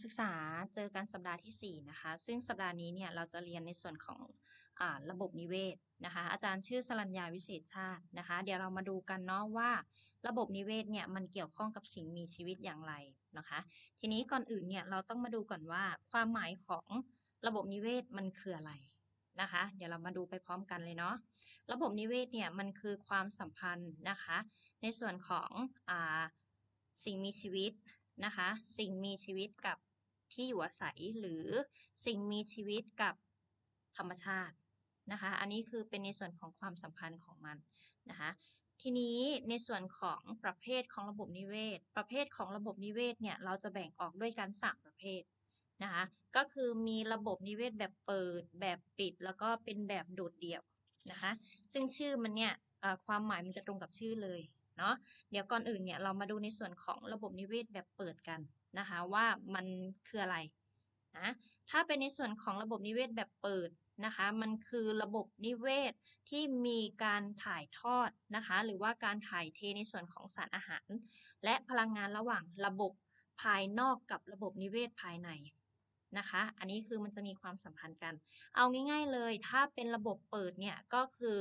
กศึกษาเจอกันสัปดาห์ที่ 4 นะคะ ซึ่งสัปดาห์นี้เนี่ยเราจะเรียนในส่วนของอระบบนิเวศนะคะ อาจารย์ชื่อสรัญญาวิเศษชาตินะคะ เดี๋ยวเรามาดูกันเนาะว่า ระบบนิเวศเนี่ยมันเกี่ยวข้องกับสิ่งมีชีวิตอย่างไรนะคะ ทีนี้ก่อนอื่นเนี่ยเราต้องมาดูก่อนว่า ความหมายของระบบนิเวศมันคืออะไรนะคะ เดี๋ยวเรามาดูไปพร้อมกันเลยเนาะ ระบบนิเวศเนี่ยมันคือความสัมพันธ์นะคะ ในส่วนของอสิ่งมีชีวิตนะคะ สิ่งมีชีวิตกับ ที่อยู่อาศัยหรือสิ่งมีชีวิตกับธรรมชาตินะคะ อันนี้คือเป็นในส่วนของความสัมพันธ์ของมันนะคะทีนี้ในส่วนของประเภทของระบบนิเวศ ประเภทของระบบนิเวศเนี่ยเราจะแบ่งออกด้วยกัน 3 ประเภทนะคะก็คือมีระบบนิเวศแบบเปิด แบบปิด แล้วก็เป็นแบบโดดเดี่ยวนะคะซึ่งชื่อมันเนี่ยความหมายมันจะตรงกับชื่อเลย เนาะเดี๋ยวก่อนอื่นเนี่ยเรามาดูในส่วนของระบบนิเวศแบบเปิดกันนะคะว่ามันคืออะไรนะถ้าเป็นในส่วนของระบบนิเวศแบบเปิดนะคะมันคือระบบนิเวศที่มีการถ่ายทอดนะคะหรือว่าการถ่ายเทในส่วนของสารอาหาร และพลังงานระหว่างระบบภายนอกกับระบบนิเวศภายในนะคะ อันนี้คือมันจะมีความสัมพันธ์กัน เอาง่าย ๆเลย ถ้าเป็นระบบเปิดเนี่ยก็คือ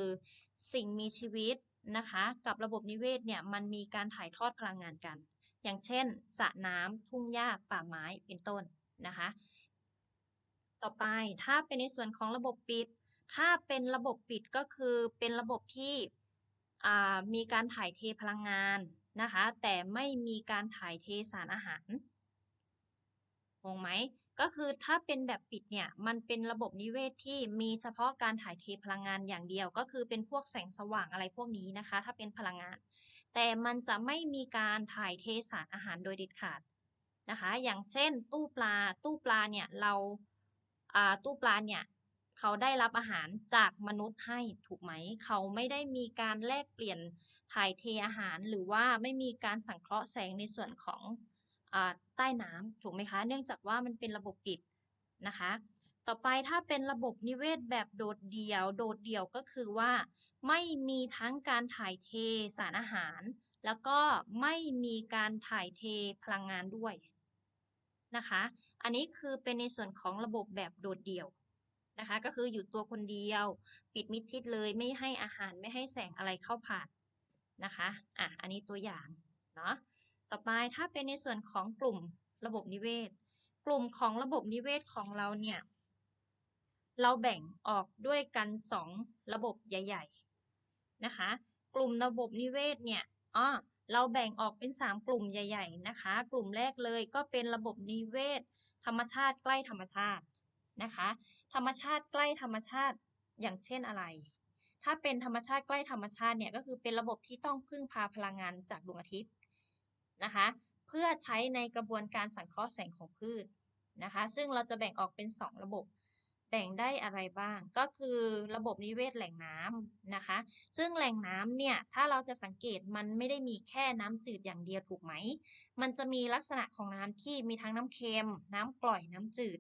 สิ่งมีชีวิต นะคะ กับระบบนิเวศเนี่ยมันมีการถ่ายทอดพลังงานกัน อย่างเช่นสระน้ำทุ่งหญ้าป่าไม้เป็นต้นนะคะ ต่อไปถ้าเป็นในส่วนของระบบปิด ถ้าเป็นระบบปิดก็คือเป็นระบบที่มีการถ่ายเทพลังงานนะคะ แต่ไม่มีการถ่ายเทสารอาหารงงไหม ก็คือถ้าเป็นแบบปิดเนี่ย มันเป็นระบบนิเวศที่มีเฉพาะการถ่ายเทพลังงานอย่างเดียว ก็คือเป็นพวกแสงสว่างอะไรพวกนี้นะคะ ถ้าเป็นพลังงาน แต่มันจะไม่มีการถ่ายเทสารอาหารโดยเด็ดขาดนะคะ อย่างเช่น ตู้ปลา ตู้ปลาเนี่ยเราตู้ปลาเนี่ยเขาได้รับอาหารจากมนุษย์ให้ถูกไหม เขาไม่ได้มีการแลกเปลี่ยนถ่ายเทอาหารหรือว่าไม่มีการสังเคราะห์แสงในส่วนของ ใต้น้ำถูกไหมคะ เนื่องจากว่ามันเป็นระบบปิดนะคะ ต่อไปถ้าเป็นระบบนิเวศแบบโดดเดี่ยว โดดเดี่ยวก็คือว่าไม่มีทั้งการถ่ายเทสารอาหาร แล้วก็ไม่มีการถ่ายเทพลังงานด้วยนะคะ อันนี้คือเป็นในส่วนของระบบแบบโดดเดี่ยวนะคะ ก็คืออยู่ตัวคนเดียว ปิดมิดชิดเลยไม่ให้อาหารไม่ให้แสงอะไรเข้าผ่านนะคะ อะ อันนี้ตัวอย่างเนาะ ต่อไปถ้าเป็นในส่วนของกลุ่มระบบนิเวศ กลุ่มของระบบนิเวศของเราเนี่ยเราแบ่งออกด้วยกัน 2 ระบบใหญ่ๆนะคะ กลุ่มระบบนิเวศเนี่ยอ๋อเราแบ่งออกเป็น 3 กลุ่มใหญ่ ๆนะคะ กลุ่มแรกเลยก็เป็นระบบนิเวศ ธรรมชาติใกล้ธรรมชาตินะคะ ธรรมชาติใกล้ธรรมชาติอย่างเช่นอะไร ถ้าเป็นธรรมชาติใกล้ธรรมชาติเนี่ยก็คือเป็นระบบที่ต้องพึ่งพาพลังงานจากดวงอาทิตย์ นะคะ เพื่อใช้ในกระบวนการสังเคราะห์แสงของพืชนะคะ ซึ่งเราจะแบ่งออกเป็น 2 ระบบ แบ่งได้อะไรบ้าง ก็คือระบบนิเวศแหล่งน้ำนะคะ ซึ่งแหล่งน้ำเนี่ย ถ้าเราจะสังเกตมันไม่ได้มีแค่น้ำจืดอย่างเดียวถูกไหม มันจะมีลักษณะของน้ำที่มีทั้งน้ำเค็ม น้ำกร่อย น้ำจืด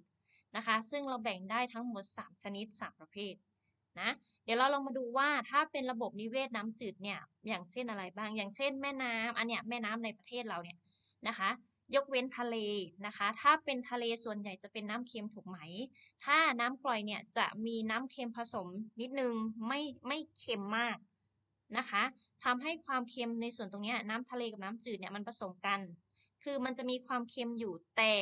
นะคะ ซึ่งเราแบ่งได้ทั้งหมด 3 ชนิด 3 ประเภท นะเดี๋ยวเราลองมาดูว่าถ้าเป็นระบบนิเวศน้ำจืดเนี่ยอย่างเช่นอะไรบ้าง อย่างเช่นแม่น้ำอันเนี้ยแม่น้ำในประเทศเราเนี่ยนะคะ ยกเว้นทะเลนะคะ ถ้าเป็นทะเลส่วนใหญ่จะเป็นน้ำเค็มถูกไหม ถ้าน้ำกร่อยเนี่ยจะมีน้ำเค็มผสมนิดนึงไม่ไม่เค็มมากนะคะทำให้ความเค็มในส่วนตรงนี้น้ำทะเลกับน้ำจืดเนี่ยมันผสมกัน คือมันจะมีความเค็มอยู่แต่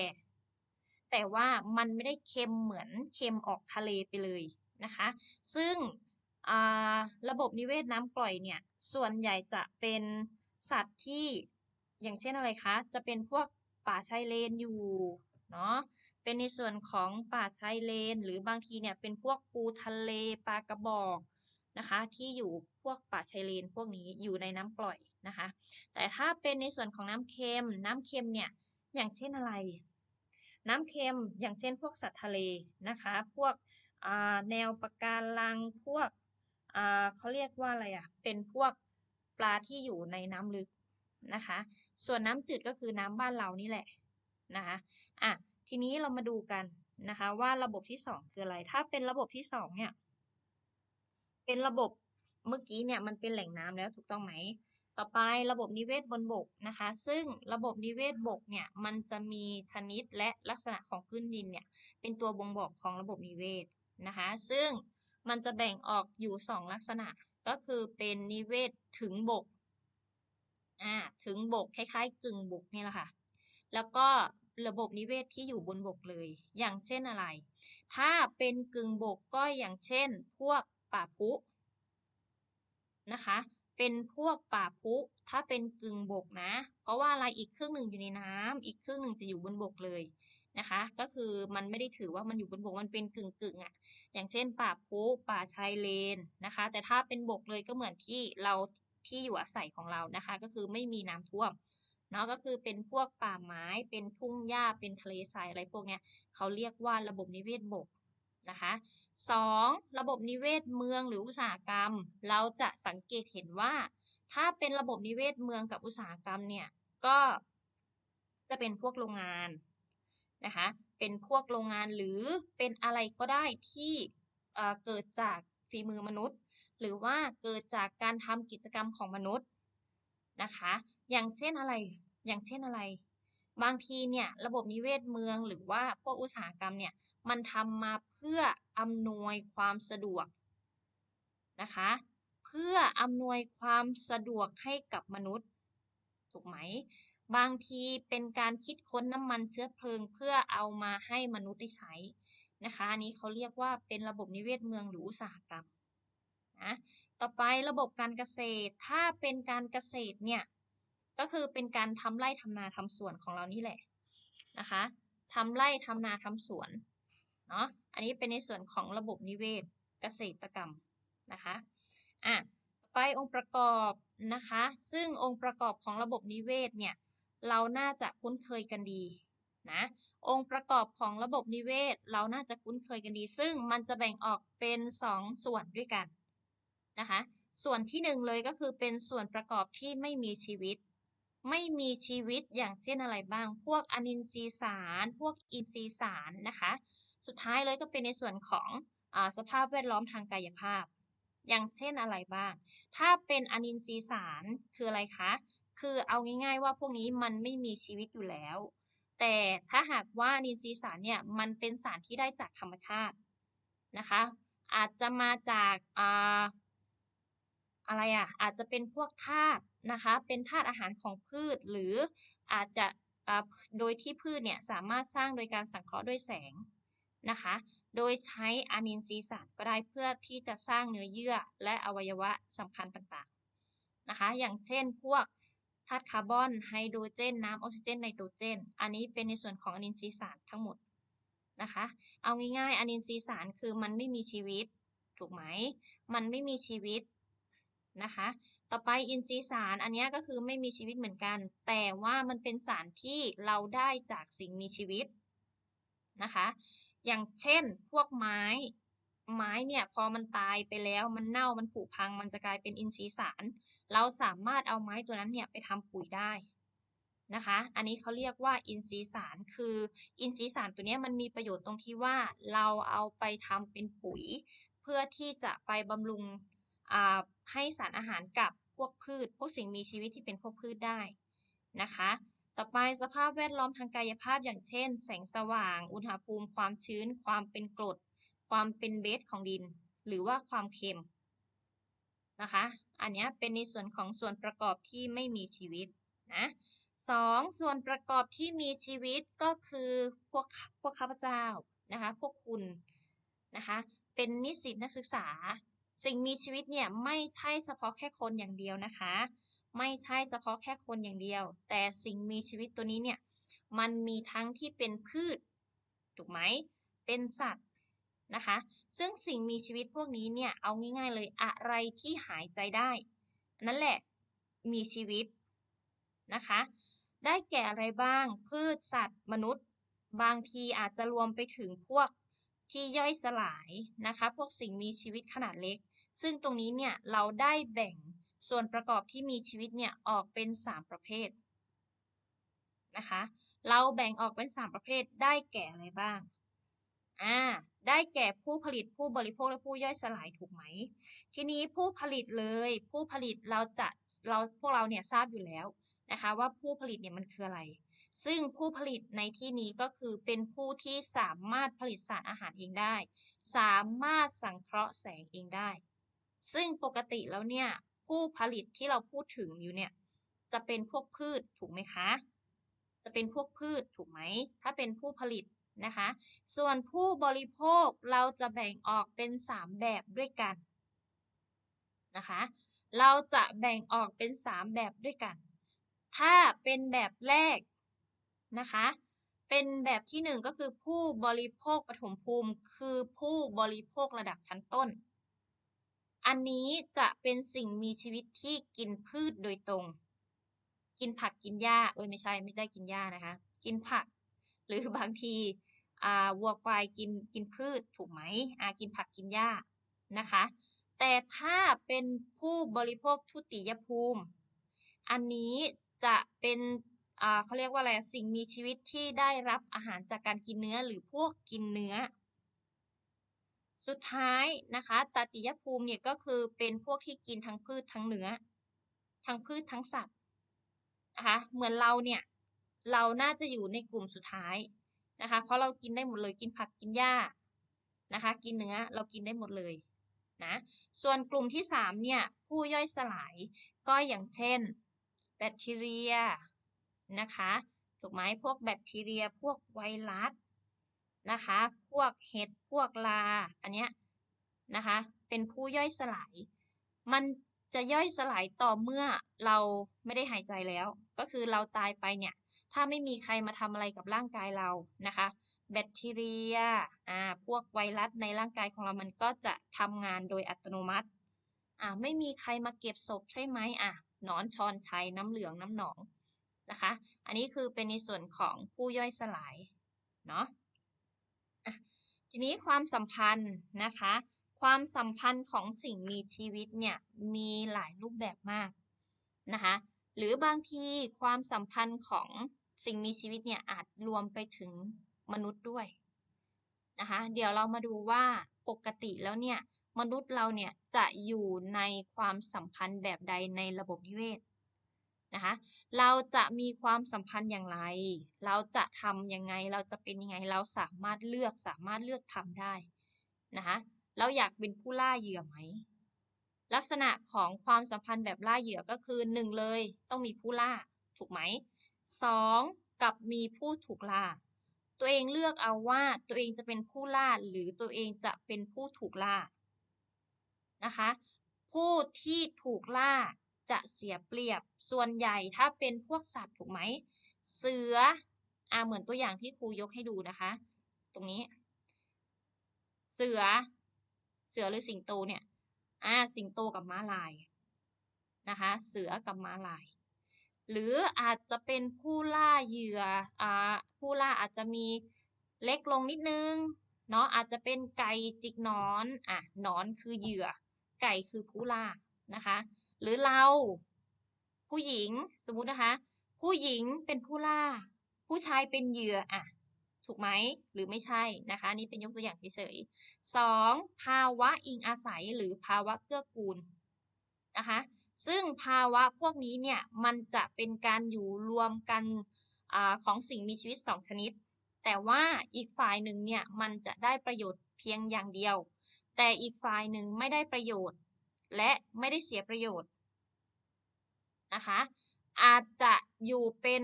แต่ว่ามันไม่ได้เค็มเหมือนเค็มออกทะเลไปเลย นะคะ ซึ่งระบบนิเวศน้ำกร่อยเนี่ยส่วนใหญ่จะเป็นสัตว์ที่อย่างเช่นอะไรคะจะเป็นพวกป่าชายเลนอยู่เนาะเป็นในส่วนของป่าชายเลน หรือบางทีเนี่ยเป็นพวกปูทะเลปลากระบอกนะคะที่อยู่พวกป่าชายเลนพวกนี้อยู่ในน้ำกร่อยนะคะ แต่ถ้าเป็นในส่วนของน้ำเค็ม น้ำเค็มเนี่ยอย่างเช่นอะไร น้ำเค็มอย่างเช่นพวกสัตว์ทะเลนะคะ พวก แนวปะการังพวกเขาเรียกว่าอะไรอะเป็นพวกปลาที่อยู่ในน้ำลึกนะคะ ส่วนน้ำจืดก็คือน้ำบ้านเรานี่แหละนะคะอะทีนี้เรามาดูกันนะคะว่าระบบที่สองคืออะไร ถ้าเป็นระบบที่สองเนี่ย เป็นระบบเมื่อกี้เนี่ยมันเป็นแหล่งน้ำแล้วถูกต้องไหม ต่อไประบบนิเวศบนบกนะคะ ซึ่งระบบนิเวศบกเนี่ยมันจะมีชนิดและลักษณะของพื้นดินเนี่ยเป็นตัวบ่งบอกของระบบนิเวศ นะคะ ซึ่งมันจะแบ่งออกอยู่ 2 ลักษณะก็คือเป็นนิเวศถึงบกอ่าถึงบกคล้ายๆ กึ่งบกนี่แหละค่ะ แล้วก็ระบบนิเวศที่อยู่บนบกเลย อย่างเช่นอะไร ถ้าเป็นกึ่งบกก็อย่างเช่น พวกป่าพุนะคะ เป็นพวกป่าพุ ถ้าเป็นกึ่งบกนะ เพราะว่าอะไรอีกครึ่งหนึ่งอยู่ในน้ำอีกครึ่งหนึ่งจะอยู่บนบกเลย นะคะ ก็คือมันไม่ได้ถือว่ามันอยู่บนบกมันเป็นกึ่งกึ่งอะอย่างเช่น ป่าพุป่าชายเลนนะคะ แต่ถ้าเป็นบกเลยก็เหมือนที่เราที่อยู่อาศัยของเรานะคะ ก็คือไม่มีน้ำท่วมเนาะก็คือเป็นพวกป่าไม้เป็นทุ่งหญ้าเป็นทะเลทรายอะไรพวกเนี้ยเขาเรียกว่าระบบนิเวศบกนะคะสองระบบนิเวศเมืองหรืออุตสาหกรรม เราจะสังเกตเห็นว่า ถ้าเป็นระบบนิเวศเมืองกับอุตสาหกรรมเนี่ยก็จะเป็นพวกโรงงาน นะคะ เป็นพวกโรงงานหรือเป็นอะไรก็ได้ที่เกิดจากฝีมือมนุษย์ หรือว่าเกิดจากการทำกิจกรรมของมนุษย์นะคะ อย่างเช่นอะไร อย่างเช่นอะไร บางทีเนี่ยระบบนิเวศเมืองหรือว่าพวกอุตสาหกรรมเนี่ยมันทำมาเพื่ออำนวยความสะดวกนะคะ เพื่ออำนวยความสะดวกให้กับมนุษย์ ถูกไหม บางทีเป็นการคิดค้นน้ำมันเชื้อเพลิงเพื่อเอามาให้มนุษย์ได้ใช้นะคะ อันนี้เขาเรียกว่าเป็นระบบนิเวศเมืองหรืออุตสาหกรรมนะต่อไประบบการเกษตร ถ้าเป็นการเกษตรเนี่ย ก็คือเป็นการทำไร่ทำนาทำสวนของเรานี่แหละนะคะทำไร่ทำนาทำสวนเนาะ อันนี้เป็นในส่วนของระบบนิเวศเกษตรกรรมนะคะอะไปองค์ประกอบนะคะ ซึ่งองค์ประกอบของระบบนิเวศเนี่ย เราน่าจะคุ้นเคยกันดีนะองค์ประกอบของระบบนิเวศ เราน่าจะคุ้นเคยกันดี ซึ่งมันจะแบ่งออกเป็น 2 ส่วนด้วยกันนะคะส่วนที่ 1 เลยก็คือเป็นส่วนประกอบที่ไม่มีชีวิต ไม่มีชีวิตอย่างเช่นอะไรบ้าง พวกอนินทรีย์สาร พวกอินทรีย์สารนะคะสุดท้ายเลยก็เป็นในส่วนของอสภาพแวดล้อมทางกายภาพ อย่างเช่นอะไรบ้าง ถ้าเป็นอนินทรีย์สารคืออะไรคะ คือเอาง่ายๆว่าพวกนี้มันไม่มีชีวิตอยู่แล้ว แต่ถ้าหากว่านินทรีย์สารเนี่ยมันเป็นสารที่ได้จากธรรมชาตินะคะ อาจจะมาจากอะไรอะอาจจะเป็นพวกธาตุนะคะ เป็นธาตุอาหารของพืช หรืออาจจะโดยที่พืชเนี่ยสามารถสร้างโดยการสังเคราะห์ด้วยแสงนะคะ โดยใช้อะนินทรีย์สารก็ได้เพื่อที่จะสร้างเนื้อเยื่อและอวัยวะสำคัญต่างๆนะคะ อย่างเช่นพวก ธาตุคาร์บอน ไฮโดรเจน น้ำออกซิเจน ไนโตรเจน อันนี้เป็นในส่วนของอนินทรีย์สารทั้งหมดนะคะ เอาง่ายๆ อนินทรีย์สารคือมันไม่มีชีวิต ถูกไหม มันไม่มีชีวิตนะคะ ต่อไปอินทรีย์สารอันนี้ก็คือไม่มีชีวิตเหมือนกัน แต่ว่ามันเป็นสารที่เราได้จากสิ่งมีชีวิตนะคะ อย่างเช่นพวกไม้ ไม้เนี่ยพอมันตายไปแล้วมันเน่ามันผุพัง มันจะกลายเป็นอินทรีย์สาร เราสามารถเอาไม้ตัวนั้นเนี่ยไปทำปุ๋ยได้นะคะ อันนี้เขาเรียกว่าอินทรีย์สาร คืออินทรีย์สารตัวนี้มันมีประโยชน์ตรงที่ว่าเราเอาไปทำเป็นปุ๋ย เพื่อที่จะไปบำรุงให้สารอาหารกับพวกพืช พวกสิ่งมีชีวิตที่เป็นพวกพืชได้นะคะ ต่อไปสภาพแวดล้อมทางกายภาพอย่างเช่น แสงสว่าง อุณหภูมิ ความชื้น ความเป็นกรด ความเป็นเบสของดิน หรือว่าความเค็มนะคะ อันนี้เป็นในส่วนของส่วนประกอบที่ไม่มีชีวิตนะสองส่วนประกอบที่มีชีวิตก็คือพวกพวกข้าพเจ้านะคะพวกคุณนะคะเป็นนิสิตนักศึกษา สิ่งมีชีวิตเนี่ยไม่ใช่เฉพาะแค่คนอย่างเดียวนะคะ ไม่ใช่เฉพาะแค่คนอย่างเดียว แต่สิ่งมีชีวิตตัวนี้เนี่ยมันมีทั้งที่เป็นพืชถูกไหมเป็นสัตว์ นะคะ ซึ่งสิ่งมีชีวิตพวกนี้เนี่ยเอาง่าย ๆ เลยอะไรที่หายใจได้ นั่นแหละมีชีวิตนะคะ ได้แก่อะไรบ้าง พืชสัตว์ มนุษย์ บางทีอาจจะรวมไปถึงพวกที่ย่อยสลายนะคะ พวกสิ่งมีชีวิตขนาดเล็ก ซึ่งตรงนี้เนี่ยเราได้แบ่งส่วนประกอบที่มีชีวิตเนี่ยออกเป็น 3 ประเภทนะคะ เราแบ่งออกเป็น 3 ประเภทได้แก่อะไรบ้าง อ่า ได้แก่ผู้ผลิตผู้บริโภคและผู้ย่อยสลายถูกไหม ทีนี้ผู้ผลิตเลยผู้ผลิตเราจะเราพวกเราเนี่ยทราบอยู่แล้วนะคะว่าผู้ผลิตเนี่ยมันคืออะไร ซึ่งผู้ผลิตในที่นี้ก็คือเป็นผู้ที่สามารถผลิตสารอาหารเองได้ สามารถสังเคราะห์แสงเองได้ ซึ่งปกติแล้วเนี่ยผู้ผลิตที่เราพูดถึงอยู่เนี่ยจะเป็นพวกพืชถูกไหมคะ จะเป็นพวกพืชถูกไหม ถ้าเป็นผู้ผลิต นะคะ ส่วนผู้บริโภคเราจะแบ่งออกเป็น 3 แบบด้วยกันนะคะ เราจะแบ่งออกเป็น 3 แบบด้วยกัน ถ้าเป็นแบบแรกนะคะ เป็นแบบที่ 1 ก็คือผู้บริโภคปฐมภูมิ คือผู้บริโภคระดับชั้นต้น อันนี้จะเป็นสิ่งมีชีวิตที่กินพืชโดยตรง กินผักกินหญ้าเอ้ยไม่ใช่ไม่ได้กินหญ้านะคะ กินผักหรือบางที อ่าวัวควายกินกินพืชถูกไหมอ่ากินผักกินหญ้านะคะ แต่ถ้าเป็นผู้บริโภคทุติยภูมิ อันนี้จะเป็นอ่าเขาเรียกว่าอะไรสิ่งมีชีวิตที่ได้รับอาหารจากการกินเนื้อหรือพวกกินเนื้อ สุดท้ายนะคะตติยภูมิเนี่ยก็คือเป็นพวกที่กินทั้งพืชทั้งเนื้อ ทั้งพืชทั้งสัตว์นะคะเหมือนเราเนี่ยเราน่าจะอยู่ในกลุ่มสุดท้าย นะคะ เพราะเรากินได้หมดเลยกินผักกินหญ้านะคะ กินเนื้อเรากินได้หมดเลยนะส่วนกลุ่มที่3เนี่ยผู้ย่อยสลายก็อย่างเช่น แบคทีเรียนะคะถูกไหมพวกแบคทีเรียพวกไวรัสนะคะ พวกเห็ดพวกลาอันเนี้ยนะคะเป็นผู้ย่อยสลาย มันจะย่อยสลายต่อเมื่อเราไม่ได้หายใจแล้ว ก็คือเราตายไปเนี่ย ถ้าไม่มีใครมาทำอะไรกับร่างกายเรานะคะ แบคทีเรียอ่าพวกไวรัสในร่างกายของเรามันก็จะทำงานโดยอัตโนมัติอ่าไม่มีใครมาเก็บศพใช่ไหมอะนอนชอนชัยน้ำเหลืองน้ำหนองนะคะ อันนี้คือเป็นในส่วนของผู้ย่อยสลายเนาะอะทีนี้ความสัมพันธ์นะคะ ความสัมพันธ์ของสิ่งมีชีวิตเนี่ยมีหลายรูปแบบมากนะคะ หรือบางทีความสัมพันธ์ของสิ่งมีชีวิตเนี่ยอาจรวมไปถึงมนุษย์ด้วยนะคะเดี๋ยวเรามาดูว่าปกติแล้วเนี่ยมนุษย์เราเนี่ยจะอยู่ในความสัมพันธ์แบบใดในระบบนิเวศนะคะเราจะมีความสัมพันธ์อย่างไร เราจะทำยังไงเราจะเป็นยังไงเราสามารถเลือกสามารถเลือกทำได้นะคะเราอยากเป็นผู้ล่าเหยื่อไหม ลักษณะของความสัมพันธ์แบบล่าเหยื่อก็คือหนึ่งเลย ต้องมีผู้ล่า ถูกไหมสองกับมีผู้ถูกล่า ตัวเองเลือกเอาว่าตัวเองจะเป็นผู้ล่าหรือตัวเองจะเป็นผู้ถูกล่านะคะ ผู้ที่ถูกล่าจะเสียเปรียบส่วนใหญ่ถ้าเป็นพวกสัตว์ถูกไหม เสืออ่าเหมือนตัวอย่างที่ครูยกให้ดูนะคะ ตรงนี้ เสือ เสือหรือสิงโตเนี่ย อ่าสิงโตกับม้าลายนะคะ เสือกับม้าลาย หรืออาจจะเป็นผู้ล่าเหยื่ออ่าผู้ล่าอาจจะมีเล็กลงนิดนึงเนาะอาจจะเป็นไก่จิกนอนอะนอนคือเหยื่อ ไก่คือผู้ล่านะคะ หรือเรา ผู้หญิงสมมุตินะคะ ผู้หญิงเป็นผู้ล่า ผู้ชายเป็นเหยื่ออะ ถูกไหมหรือไม่ใช่นะคะนี่เป็นยกตัวอย่างเฉยๆสองภาวะอิงอาศัยหรือภาวะเกื้อกูลนะคะซึ่งภาวะพวกนี้เนี่ยมันจะเป็นการอยู่รวมกันอของสิ่งมีชีวิตสองชนิด แต่ว่าอีกฝ่ายหนึ่งเนี่ยมันจะได้ประโยชน์เพียงอย่างเดียว แต่อีกฝ่ายหนึ่งไม่ได้ประโยชน์ และไม่ได้เสียประโยชน์นะคะอาจจะอยู่เป็น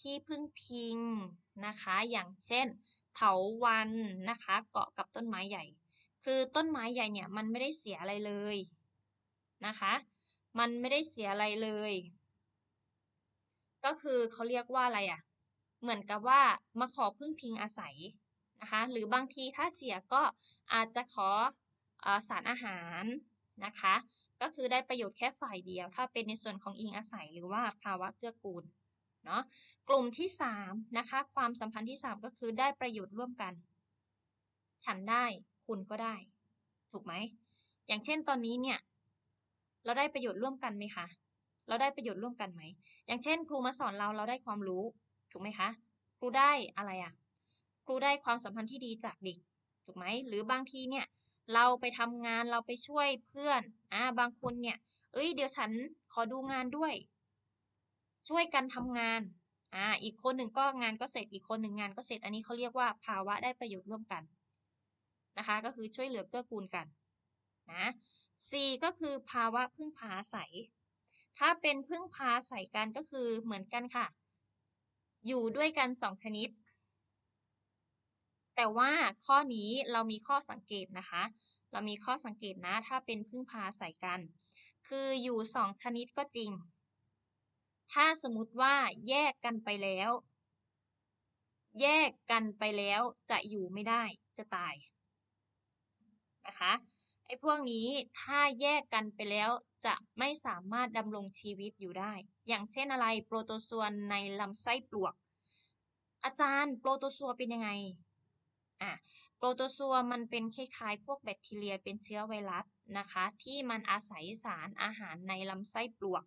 ที่พึ่งพิง นะคะ อย่างเช่น เถาวันนะคะ เกาะกับต้นไม้ใหญ่ คือต้นไม้ใหญ่เนี่ยมันไม่ได้เสียอะไรเลยนะคะ มันไม่ได้เสียอะไรเลย ก็คือเขาเรียกว่าอะไรอะ่ะ เหมือนกับว่ามาขอพึ่งพิงอาศัยนะคะ หรือบางทีถ้าเสียก็อาจจะขออสารอาหารนะคะ ก็คือได้ประโยชน์แค่ฝ่ายเดียว ถ้าเป็นในส่วนของอิงอาศัยหรือว่าภาวะเกื้อกูล เนาะกลุ่มที่3นะคะความสัมพันธ์ที่ 3 ก็คือได้ประโยชน์ร่วมกัน ฉันได้คุณก็ได้ ถูกไหมอย่างเช่นตอนนี้เนี่ยเราได้ประโยชน์ร่วมกันไหมคะเราได้ประโยชน์ร่วมกันไหม อย่างเช่น ครูมาสอนเราเราได้ความรู้ ถูกไหมคะ ครูได้อะไรอะ่ะ ครูได้ความสัมพันธ์ที่ดีจากเด็ก ถูกไหม หรือบางทีเนี่ย เราไปทำงานเราไปช่วยเพื่อน อ่า บางคนเนี่ย เอ้ย เดี๋ยวฉันขอดูงานด้วย ช่วยกันทำงานอ่าอีกคนหนึ่งก็งานก็เสร็จอีกคนหนึ่งงานก็เสร็จ อันนี้เขาเรียกว่าภาวะได้ประโยชน์ร่วมกันนะคะ ก็คือช่วยเหลือเกื้อกูลกันนะ C ก็คือภาวะพึ่งพาอาศัย ถ้าเป็นพึ่งพาอาศัยกันก็คือเหมือนกันค่ะ อยู่ด้วยกันสองชนิด แต่ว่าข้อนี้เรามีข้อสังเกตนะคะ เรามีข้อสังเกตนะ ถ้าเป็นพึ่งพาอาศัยกัน คืออยู่สองชนิดก็จริง ถ้าสมมติว่าแยกกันไปแล้ว แยกกันไปแล้วจะอยู่ไม่ได้จะตายนะคะไอ้พวกนี้ถ้าแยกกันไปแล้วจะไม่สามารถดำรงชีวิตอยู่ได้ อย่างเช่นอะไรโปรโตซัวในลำไส้ปลวก อาจารย์โปรโตซัวเป็นยังไงอะโปรโตซัวมันเป็นคล้ายๆ พวกแบคทีเรียเป็นเชื้อไวรัสนะคะ ที่มันอาศัยสารอาหารในลำไส้ปลวก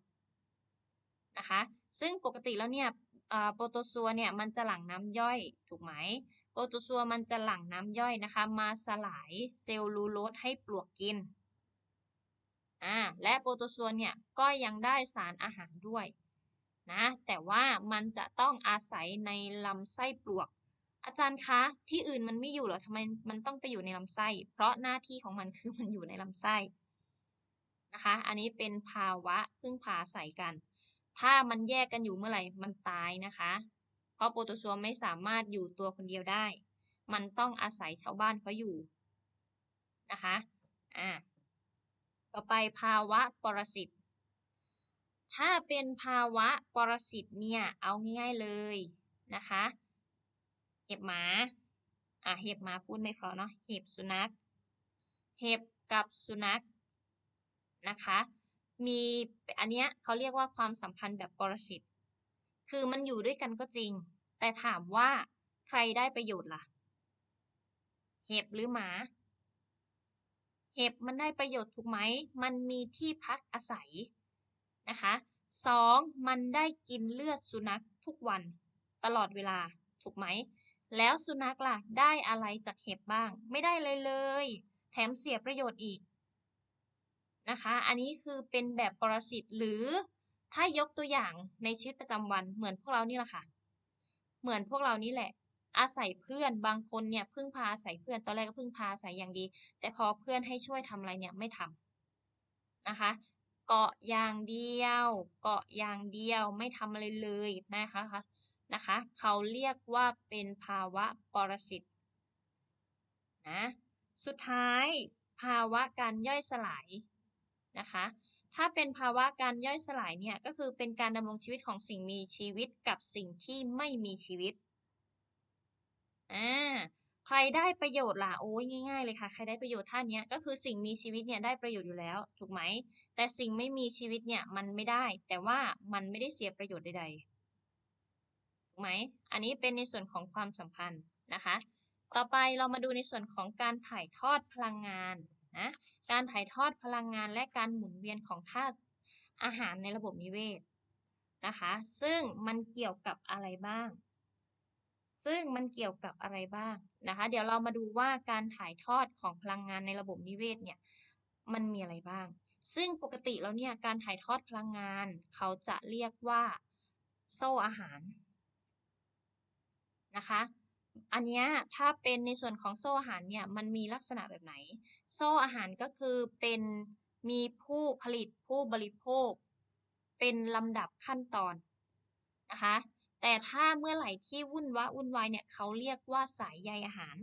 นะคะ ซึ่งปกติแล้วเนี่ยโปรโตซัวเนี่ยมันจะหลั่งน้ำย่อยถูกไหม โปรโตซัวมันจะหลั่งน้ำย่อยนะคะ มาสลายเซลลูโลสให้ปลวกกินอ่าและโปรโตซัวเนี่ยก็ยังได้สารอาหารด้วยนะแต่ว่ามันจะต้องอาศัยในลำไส้ปลวก อาจารย์คะที่อื่นมันไม่อยู่เหรอทำไมมันต้องไปอยู่ในลำไส้ เพราะหน้าที่ของมันคือมันอยู่ในลำไส้นะคะ อันนี้เป็นภาวะพึ่งพาอาศัยกัน ถ้ามันแยกกันอยู่เมื่อไหร่มันตายนะคะ เพราะโปรโตซัวไม่สามารถอยู่ตัวคนเดียวได้ มันต้องอาศัยชาวบ้านเขาอยู่นะคะอ่าต่อไปภาวะปรสิต ถ้าเป็นภาวะปรสิตเนี่ยเอาง่ายๆเลยนะคะ เห็บหมา อะเห็บหมาพูดไม่พอเนาะ เห็บสุนัข เห็บกับสุนัขนะคะ มีอันเนี้ยเขาเรียกว่าความสัมพันธ์แบบปรสิต คือมันอยู่ด้วยกันก็จริง แต่ถามว่าใครได้ประโยชน์ล่ะ เห็บหรือหมา เห็บมันได้ประโยชน์ถูกไหม มันมีที่พักอาศัยนะคะสองมันได้กินเลือดสุนัขทุกวันตลอดเวลาถูกไหม แล้วสุนัขล่ะได้อะไรจากเห็บบ้าง ไม่ได้เลยเลย แถมเสียประโยชน์อีก นะคะ อันนี้คือเป็นแบบปรสิตหรือถ้ายกตัวอย่างในชีวิตประจำวันเหมือนพวกเรานี่แหละค่ะ เหมือนพวกเรานี่แหละ อาศัยเพื่อนบางคนเนี่ยพึ่งพาอาศัยเพื่อนตอนแรกก็พึ่งพาอาศัยอย่างดี แต่พอเพื่อนให้ช่วยทำอะไรเนี่ยไม่ทำนะคะเกาะอย่างเดียว เกาะอย่างเดียวไม่ทำอะไรเลยนะคะนะคะ เขาเรียกว่าเป็นภาวะปรสิตนะ สุดท้ายภาวะการย่อยสลาย นะคะ ถ้าเป็นภาวะการย่อยสลายเนี่ยก็คือเป็นการดำรงชีวิตของสิ่งมีชีวิตกับสิ่งที่ไม่มีชีวิตอ่าใครได้ประโยชน์ล่ะโอ้ยง่ายๆเลยค่ะ ใครได้ประโยชน์ท่านนี้ก็คือสิ่งมีชีวิตเนี่ยได้ประโยชน์อยู่แล้ว ถูกไหม แต่สิ่งไม่มีชีวิตเนี่ยมันไม่ได้ แต่ว่ามันไม่ได้เสียประโยชน์ใดๆถูกไหมอันนี้เป็นในส่วนของความสัมพันธ์นะคะ ต่อไปเรามาดูในส่วนของการถ่ายทอดพลังงาน นะการถ่ายทอดพลังงานและการหมุนเวียนของธาตุอาหารในระบบนิเวศนะคะ ซึ่งมันเกี่ยวกับอะไรบ้าง ซึ่งมันเกี่ยวกับอะไรบ้างนะคะ เดี๋ยวเรามาดูว่าการถ่ายทอดของพลังงานในระบบนิเวศเนี่ยมันมีอะไรบ้าง ซึ่งปกติแล้วเนี่ยการถ่ายทอดพลังงาน เขาจะเรียกว่าโซ่อาหารนะคะ อันนี้ถ้าเป็นในส่วนของโซ่อาหารเนี่ยมันมีลักษณะแบบไหน โซ่อาหารก็คือเป็นมีผู้ผลิตผู้บริโภค เป็นลำดับขั้นตอนนะคะแต่ถ้าเมื่อไหร่ที่วุ่นวะวุ่นวายเนี่ยเขาเรียกว่าสายใยอาหาร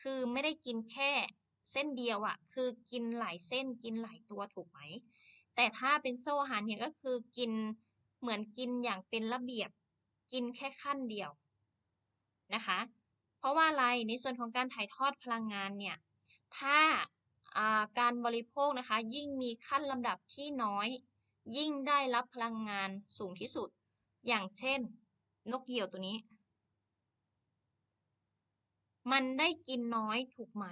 คือไม่ได้กินแค่เส้นเดียวอะคือกินหลายเส้นกินหลายตัวถูกไหม แต่ถ้าเป็นโซ่อาหารเนี่ยก็คือกินเหมือนกินอย่างเป็นระเบียบ กินแค่ขั้นเดียว นะคะ เพราะว่าอะไรในส่วนของการถ่ายทอดพลังงานเนี่ย ถ้าการบริโภคนะคะ ยิ่งมีขั้นลำดับที่น้อย ยิ่งได้รับพลังงานสูงที่สุด อย่างเช่น นกเหยี่ยวตัวนี้ มันได้กินน้อยถูกไหม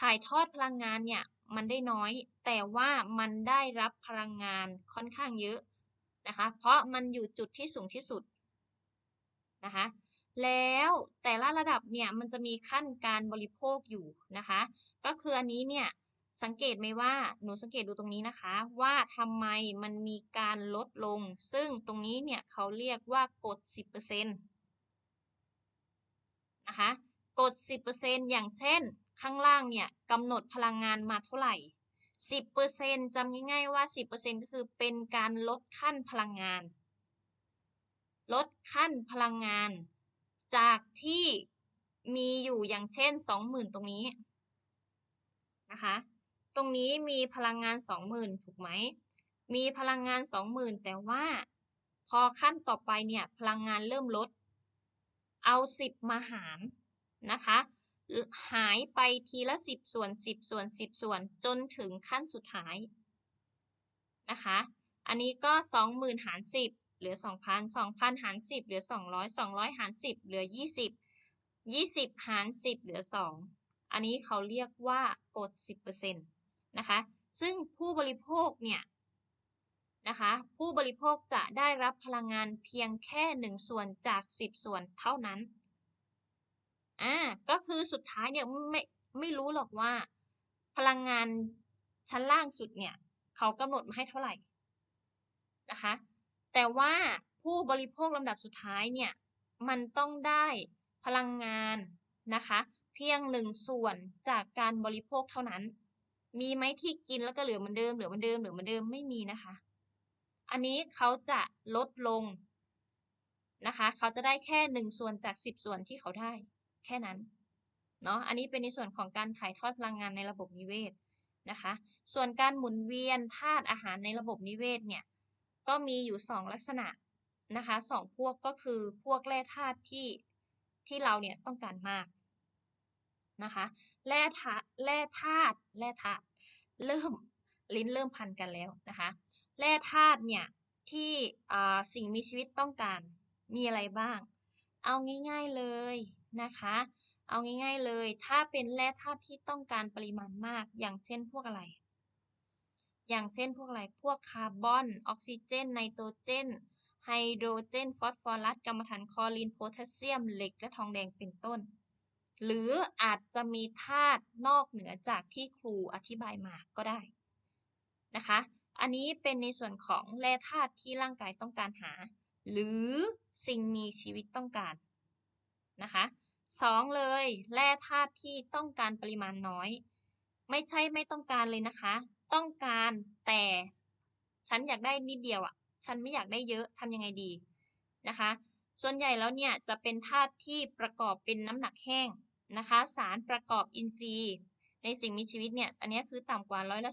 ถ่ายทอดพลังงานเนี่ยมันได้น้อย แต่ว่ามันได้รับพลังงานค่อนข้างเยอะนะคะ เพราะมันอยู่จุดที่สูงที่สุดนะคะ แล้วแต่ละระดับเนี่ยมันจะมีขั้นการบริโภคอยู่นะคะ ก็คืออันนี้เนี่ยสังเกตไหมว่าหนูสังเกตดูตรงนี้นะคะ ว่าทำไมมันมีการลดลง ซึ่งตรงนี้เนี่ยเขาเรียกว่ากด 10%นะคะกด 10%อย่างเช่น ข้างล่างเนี่ยกำหนดพลังงานมาเท่าไหร่ 10%จำง่ายๆว่า 10%ก็คือเป็นการลดขั้นพลังงาน ลดขั้นพลังงาน จากที่มีอยู่อย่างเช่น 20,000 ตรงนี้นะคะ ตรงนี้มีพลังงาน 20,000 ถูกไหม มีพลังงาน 20,000 แต่ว่าพอขั้นต่อไปเนี่ยพลังงานเริ่มลด เอา 10 มาหารนะคะ หายไปทีละ 10 ส่วน 10 ส่วน 10 ส่วน จนถึงขั้นสุดท้ายนะคะ อันนี้ก็ 20,000 หาร 10 เหลือ 2,000 2,000 หาร 10 เหลือ 200 200 หาร 10 เหลือ 20 20 หาร 10 เหลือ 2 อันนี้เขาเรียกว่ากด 10%นะคะ ซึ่งผู้บริโภคเนี่ยนะคะ ผู้บริโภคจะได้รับพลังงานเพียงแค่ 1 ส่วนจาก 10 ส่วนเท่านั้น อ่า ก็คือสุดท้ายเนี่ยไม่ไม่รู้หรอกว่า พลังงานชั้นล่างสุดเนี่ย เขากำหนดมาให้เท่าไหร่นะคะ แต่ว่าผู้บริโภคลำดับสุดท้ายเนี่ยมันต้องได้พลังงานนะคะ เพียงหนึ่งส่วนจากการบริโภคเท่านั้น มีไหมที่กินแล้วก็เหลือเหมือนเดิมเหลือเหมือนเดิมเหลือเหมือนเดิมไม่มีนะคะ อันนี้เขาจะลดลงนะคะ เขาจะได้แค่หนึ่งส่วนจากสิบส่วนที่เขาได้ แค่นั้นเนาะอันนี้เป็นในส่วนของการถ่ายทอดพลังงานในระบบนิเวศนะคะ ส่วนการหมุนเวียนธาตุอาหารในระบบนิเวศเนี่ย ก็มีอยู่สองลักษณะนะคะสองพวกก็คือพวกแร่ธาตุที่ที่เราเนี่ยต้องการมากนะคะแร่ธาตุแร่ธาตุแร่ธาตุเริ่มลิ้นเริ่มพันกันแล้วนะคะแร่ธาตุเนี่ยที่สิ่งมีชีวิตต้องการมีอะไรบ้าง เอาง่าย ๆเลยนะคะ เอาง่าย ๆเลย ถ้าเป็นแร่ธาตุที่ต้องการปริมาณมาก อย่างเช่นพวกอะไร อย่างเช่นพวกอะไร พวกคาร์บอน ออกซิเจน ไนโตรเจน ไฮโดรเจน ฟอสฟอรัสกัมมันถันคลอรีน โพแทสเซียม เหล็ก และทองแดง เป็นต้น หรืออาจจะมีธาตุนอกเหนือจากที่ครูอธิบายมาก็ได้นะคะ อันนี้เป็นในส่วนของแร่ธาตุที่ร่างกายต้องการหา หรือสิ่งมีชีวิตต้องการนะคะสองเลยแร่ธาตุที่ต้องการปริมาณน้อย ไม่ใช่ไม่ต้องการเลยนะคะ ต้องการแต่ฉันอยากได้นิดเดียวอะ ฉันไม่อยากได้เยอะทำยังไงดีนะคะ ส่วนใหญ่แล้วเนี่ยจะเป็นธาตุที่ประกอบเป็นน้ำหนักแห้งนะคะ สารประกอบอินทรีย์ ในสิ่งมีชีวิตเนี่ย อันนี้คือต่ำกว่าร้อยละ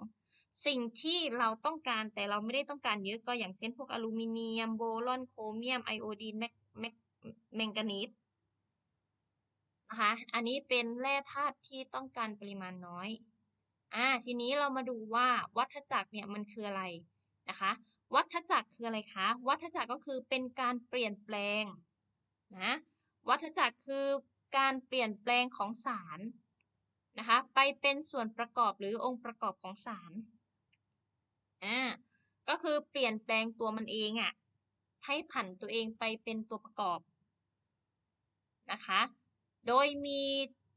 0.2 สิ่งที่เราต้องการแต่เราไม่ได้ต้องการเยอะก็อย่างเช่น พวกอลูมิเนียมโบรอนโครเมียมไอโอดีนแมกแมกแมงกานีสนะคะ อันนี้เป็นแร่ธาตุที่ต้องการปริมาณน้อย อ่าทีนี้เรามาดูว่าวัฏจักรเนี่ยมันคืออะไรนะคะ วัฏจักรคืออะไรคะ วัฏจักรก็คือเป็นการเปลี่ยนแปลงนะวัฏจักรคือการเปลี่ยนแปลงของสารนะคะไปเป็นส่วนประกอบหรือองค์ประกอบของสารอ่าก็คือเปลี่ยนแปลงตัวมันเองอะ่ะให้ผันตัวเองไปเป็นตัวประกอบนะคะ โดยมี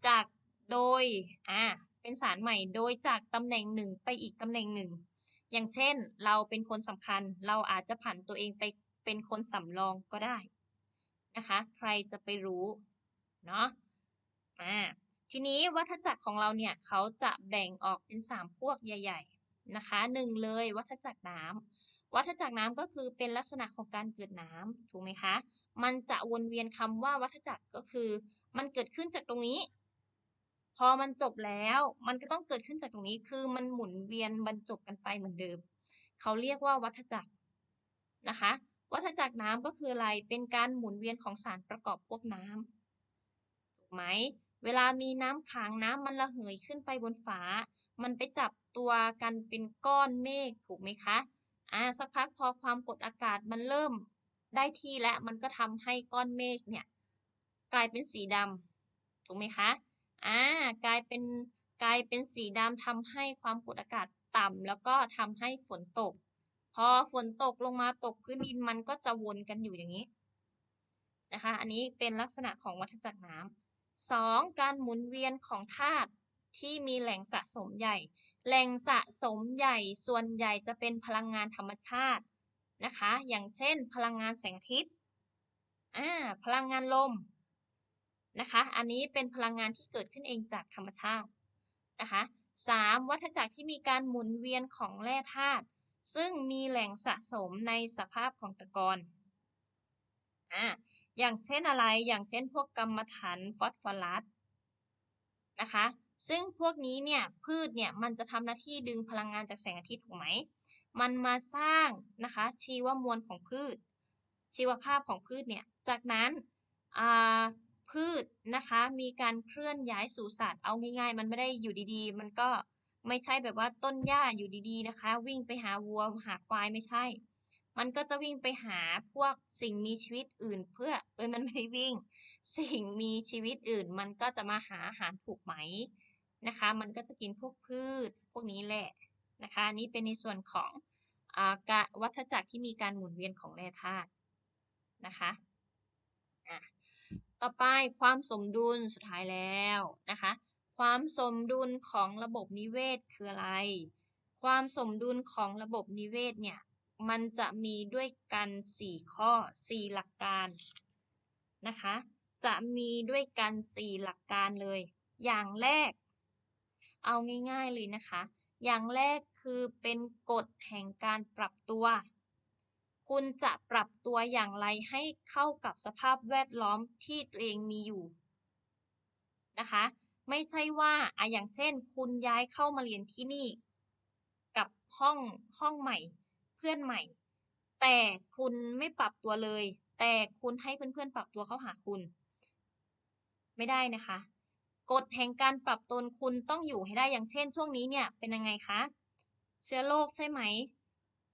จากโดยอ่า เป็นสารใหม่โดยจากตำแหน่งหนึ่งไปอีกตำแหน่งหนึ่ง อย่างเช่น เราเป็นคนสำคัญ เราอาจจะผันตัวเองไปเป็นคนสำรองก็ได้นะคะ ใครจะไปรู้เนาะอ่าทีนี้วัฏจักรของเราเนี่ยเขาจะแบ่งออกเป็น 3 พวกใหญ่ ๆนะคะหนึ่งเลยวัฏจักรน้ำวัฏจักรน้ำก็คือเป็นลักษณะของการเกิดน้ำถูกไหมคะ มันจะวนเวียนคำว่าวัฏจักรก็คือ มันเกิดขึ้นจากตรงนี้ พอมันจบแล้วมันก็ต้องเกิดขึ้นจากตรงนี้คือมันหมุนเวียนบรรจบกันไปเหมือนเดิม เขาเรียกว่าวัฏจักรนะคะ วัฏจักรน้ำก็คืออะไรเป็นการหมุนเวียนของสารประกอบพวกน้ำถูกไหมเวลามีน้ำขังน้ำมันระเหยขึ้นไปบนฝา มันไปจับตัวกันเป็นก้อนเมฆถูกไหมคะอ่าสักพักพอความกดอากาศมันเริ่มได้ที่แล้วมันก็ทำให้ก้อนเมฆเนี่ยกลายเป็นสีดำถูกไหมคะ อ่ากลายเป็นกลายเป็นสีดำทำให้ความกดอากาศต่ำแล้วก็ทำให้ฝนตก พอฝนตกลงมาตกพื้นดินมันก็จะวนกันอยู่อย่างนี้นะคะ อันนี้เป็นลักษณะของวัฏจักรน้ำสองการหมุนเวียนของธาตุที่มีแหล่งสะสมใหญ่ แหล่งสะสมใหญ่ส่วนใหญ่จะเป็นพลังงานธรรมชาตินะคะ อย่างเช่น พลังงานแสงอาทิตย์อ่าพลังงานลม นะคะ อันนี้เป็นพลังงานที่เกิดขึ้นเองจากธรรมชาตินะคะสามวัฏจักรที่มีการหมุนเวียนของแร่ธาตุซึ่งมีแหล่งสะสมในสภาพของตะกอนอ่าอย่างเช่นอะไรอย่างเช่นพวกกรรมฐานฟอสฟอรัสนะคะซึ่งพวกนี้เนี่ยพืชเนี่ยมันจะทำหน้าที่ดึงพลังงานจากแสงอาทิตย์ถูกไหม มันมาสร้างนะคะชีวมวลของพืช ชีวภาพของพืชเนี่ยจากนั้น พืชนะคะ มีการเคลื่อนย้ายสู่สัตว์เอาง่าย ๆ มันไม่ได้อยู่ดีๆ มันก็ไม่ใช่แบบว่าต้นหญ้าอยู่ดีๆนะคะ วิ่งไปหาวัวหาควายไม่ใช่ มันก็จะวิ่งไปหาพวกสิ่งมีชีวิตอื่น เพื่อเอ้ยมันไม่ได้วิ่ง สิ่งมีชีวิตอื่น มันก็จะมาหาอาหารถูกไหมนะคะ มันก็จะกินพวกพืชพวกนี้แหละนะคะนี่เป็นในส่วนของอกะวัฏจักรที่มีการหมุนเวียนของแร่ธาตุนะคะอะ ต่อไปความสมดุลสุดท้ายแล้วนะคะ ความสมดุลของระบบนิเวศคืออะไร ความสมดุลของระบบนิเวศเนี่ยมันจะมีด้วยกัน 4 ข้อ 4 หลักการนะคะ จะมีด้วยกัน 4 หลักการเลย อย่างแรก เอาง่ายๆเลยนะคะ อย่างแรกคือเป็นกฎแห่งการปรับตัว คุณจะปรับตัวอย่างไรให้เข้ากับสภาพแวดล้อมที่ตัวเองมีอยู่นะคะ ไม่ใช่ว่าอะอย่างเช่น คุณย้ายเข้ามาเรียนที่นี่ กับห้องห้องใหม่ เพื่อนใหม่ แต่คุณไม่ปรับตัวเลย แต่คุณให้เพื่อนๆปรับตัวเข้าหาคุณ ไม่ได้นะคะกฎแห่งการปรับตนคุณต้องอยู่ให้ได้อย่างเช่นช่วงนี้เนี่ยเป็นยังไงคะ เชื้อโรคใช่ไหม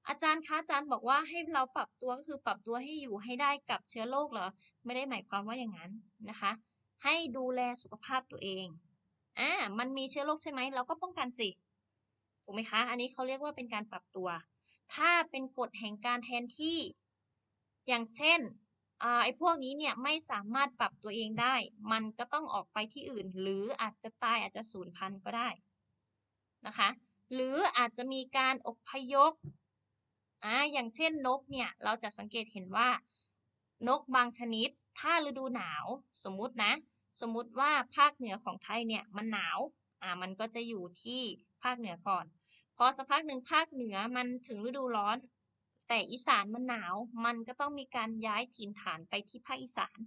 อาจารย์คะอาจารย์บอกว่าให้เราปรับตัวก็คือปรับตัวให้อยู่ให้ได้กับเชื้อโรคเหรอ ไม่ได้หมายความว่าอย่างนั้นนะคะ ให้ดูแลสุขภาพตัวเองอ่ามันมีเชื้อโรคใช่ไหมเราก็ป้องกันสิถูกไหมคะ อันนี้เขาเรียกว่าเป็นการปรับตัว ถ้าเป็นกฎแห่งการแทนที่ อย่างเช่นไอ้พวกนี้เนี่ยไม่สามารถปรับตัวเองได้ มันก็ต้องออกไปที่อื่น หรืออาจจะตายอาจจะสูญพันธุ์ก็ได้นะคะ หรืออาจจะมีการอพยพ อ่าอย่างเช่นนกเนี่ยเราจะสังเกตเห็นว่า นกบางชนิด ถ้าฤดูหนาว สมมุตินะ สมมุติว่าภาคเหนือของไทยเนี่ยมันหนาวอ่ามันก็จะอยู่ที่ภาคเหนือก่อน พอสักพักหนึ่งภาคเหนือมันถึงฤดูร้อน แต่อีสานมันหนาว มันก็ต้องมีการย้ายถิ่นฐานไปที่ภาคอีสาน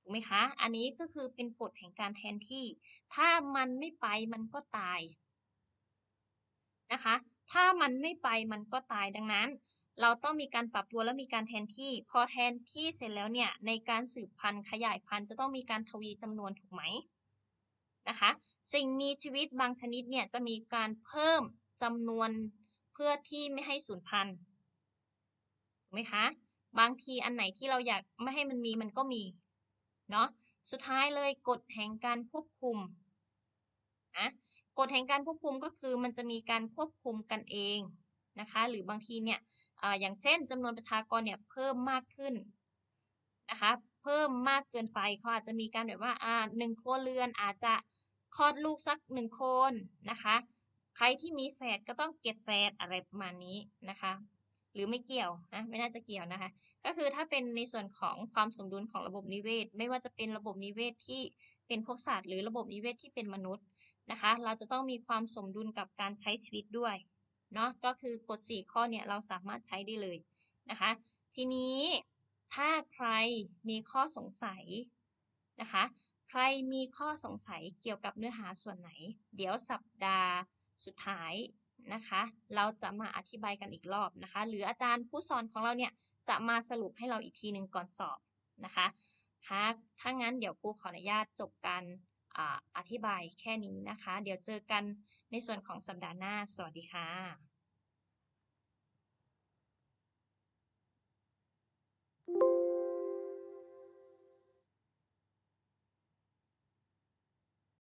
ถูกไหมคะ อันนี้ก็คือเป็นกฎแห่งการแทนที่ ถ้ามันไม่ไปมันก็ตายนะคะ ถ้ามันไม่ไปมันก็ตายดังนั้น เราต้องมีการปรับตัวและมีการแทนที่ พอแทนที่เสร็จแล้วเนี่ยในการสืบพันธุ์ขยายพันธุ์จะต้องมีการทวีจำนวนถูกไหมนะคะสิ่งมีชีวิตบางชนิดเนี่ยจะมีการเพิ่มจำนวนเพื่อที่ไม่ให้สูญพันธุ์ถูกไหมคะบางทีอันไหนที่เราอยากไม่ให้มันมีมันก็มีเนาะสุดท้ายเลยกฎแห่งการควบคุมนะ กฎแห่งการควบคุมก็คือมันจะมีการควบคุมกันเองนะคะหรือบางทีเนี่ยออย่างเช่นจำนวนประชากรเนี่ยเพิ่มมากขึ้นนะคะเพิ่มมากเกินไปเขาอาจจะมีการแบบว่าอ่าหนึ่งครัวเรือนอาจจะคลอดลูกสักหนึ่งคนนะคะใครที่มีแฝดก็ต้องเก็บแฝดอะไรประมาณนี้นะคะหรือไม่เกี่ยวนะไม่น่าจะเกี่ยวนะคะก็คือถ้าเป็นในส่วนของความสมดุลของระบบนิเวศ ไม่ว่าจะเป็นระบบนิเวศที่เป็นพวกสัตว์หรือระบบนิเวศที่เป็นมนุษย์ นะคะ เราจะต้องมีความสมดุลกับการใช้ชีวิตด้วยเนาะก็คือกฎ 4 ข้อเนี่ยเราสามารถใช้ได้เลยนะคะ ทีนี้ถ้าใครมีข้อสงสัยนะคะ ใครมีข้อสงสัยเกี่ยวกับเนื้อหาส่วนไหน เดี๋ยวสัปดาห์สุดท้ายนะคะ เราจะมาอธิบายกันอีกรอบนะคะ หรืออาจารย์ผู้สอนของเราเนี่ยจะมาสรุปให้เราอีกทีหนึ่งก่อนสอบนะคะค่ะถ้างั้นเดี๋ยวครูขออนุญาตจบการ อธิบายแค่นี้นะคะ เดี๋ยวเจอกันในส่วนของสัปดาห์หน้า สวัสดีค่ะ